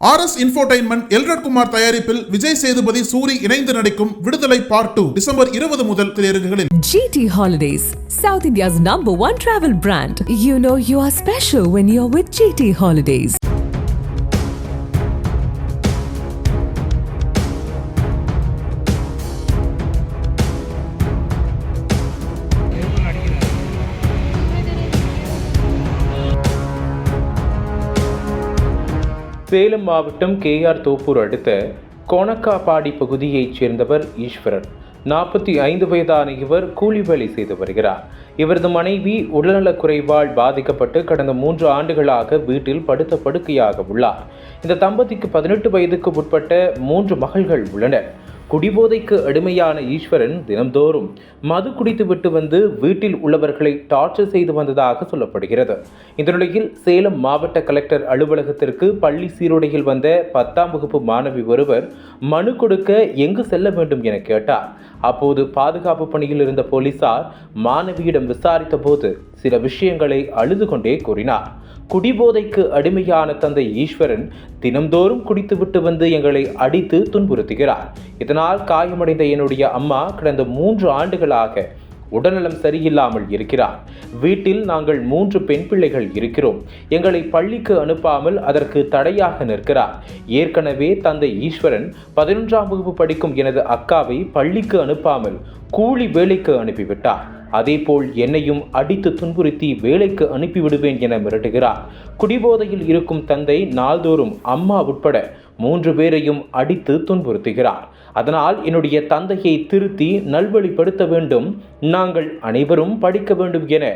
R S infotainment Elred Kumar தயாரிப்பில் விஜய் சேதுபதி சூரி இணைந்து நடிக்கும் விடுதலை பார்ட் டூ டிசம்பர் இருபது முதல் திரையரங்குகளில் GT holidays South India's number one travel brand you know you are special when you are with GT holidays Salem மாவட்டம் KR Thoppur அடுத்த கோணக்காப்பாடி பகுதியைச் சேர்ந்தவர் ஈஸ்வரன். நாற்பத்தி ஐந்து வயதான இவர் கூலி வேலை செய்து வருகிறார். இவரது மனைவி உடல்நலக் குறைவால் பாதிக்கப்பட்டு கடந்த மூன்று ஆண்டுகளாக வீட்டில் படுத்த படுக்கையாக உள்ளார். இந்த தம்பதிக்கு பதினெட்டு வயதுக்கு உட்பட்ட மூன்று மகள்கள் உள்ளனர். குடிபோதைக்கு அடிமையான ஈஸ்வரன் தினம்தோறும் மது குடித்துவிட்டு வந்து வீட்டில் உள்ளவர்களை டார்ச்சர் செய்து வந்ததாக சொல்லப்படுகிறது. இந்த நிலையில் சேலம் மாவட்ட கலெக்டர் அலுவலகத்திற்கு பள்ளி சீருடையில் வந்த பத்தாம் வகுப்பு மாணவி ஒருவர் மனு கொடுக்க எங்கு செல்ல வேண்டும் என கேட்டார். அப்போது பாதுகாப்பு பணியில் இருந்த போலீசார் மாணவியிடம் விசாரித்த போது சில விஷயங்களை அழுது கொண்டே கூறினார். குடிபோதைக்கு அடிமையான தந்தை ஈஸ்வரன் தினம்தோறும் குடித்துவிட்டு வந்து எங்களை அடித்து துன்புறுத்துகிறார். இதனால் காயமடைந்த என்னுடைய அம்மா கடந்த மூன்று ஆண்டுகளாக உடல்நலம் சரியில்லாமல் இருக்கிறார். வீட்டில் நாங்கள் மூன்று பெண் பிள்ளைகள் இருக்கிறோம். எங்களை பள்ளிக்கு அனுப்பாமல் அதற்கு தடையாக நிற்கிறார். ஏற்கனவே தந்தை ஈஸ்வரன் பதினொன்றாம் வகுப்பு படிக்கும் எனது அக்காவை பள்ளிக்கு அனுப்பாமல் கூலி வேலைக்கு அனுப்பிவிட்டார். அதேபோல் என்னையும் அடித்து துன்புறுத்தி வேலைக்கு அனுப்பிவிடுவேன் என மிரட்டுகிறார். குடிபோதையில் இருக்கும் தந்தை நாள்தோறும் அம்மா உட்பட மூன்று பேரையும் அடித்து துன்புறுத்துகிறார். அதனால் என்னுடைய தந்தையை திருத்தி நல்வழிப்படுத்த வேண்டும். நாங்கள் அனைவரும் படிக்க வேண்டும் என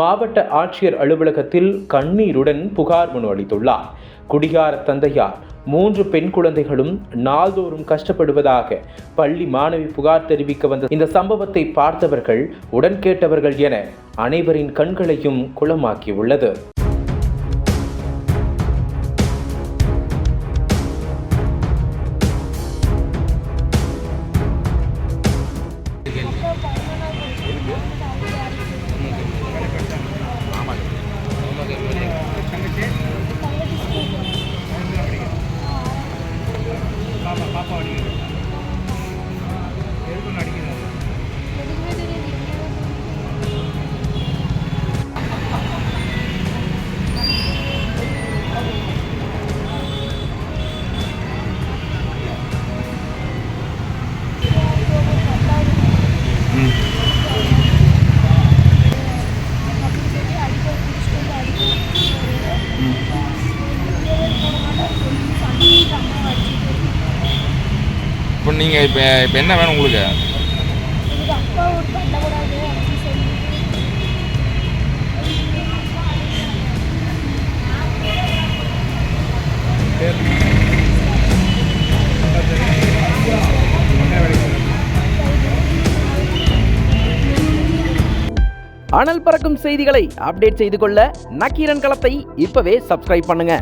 மாவட்ட ஆட்சியர் அலுவலகத்தில் கண்ணீருடன் புகார் மனு அளித்துள்ளார். குடிகார தந்தையார் மூன்று பெண் குழந்தைகளும் நாள்தோறும் கஷ்டப்படுவதாக பள்ளி மாணவி புகார் தெரிவிக்க வந்த இந்த சம்பவத்தை பார்த்தவர்கள் உடன் கேட்டவர்கள் என அனைவரின் கண்களையும் குளமாக்கியுள்ளது. audio. இப்போ நீங்கள் இப்போ இப்போ என்ன வேணும் உங்களுக்கு? அனல் பறக்கும் செய்திகளை அப்டேட் செய்து கொள்ள நக்கீரன் களத்தை இப்பவே சப்ஸ்கிரைப் பண்ணுங்க.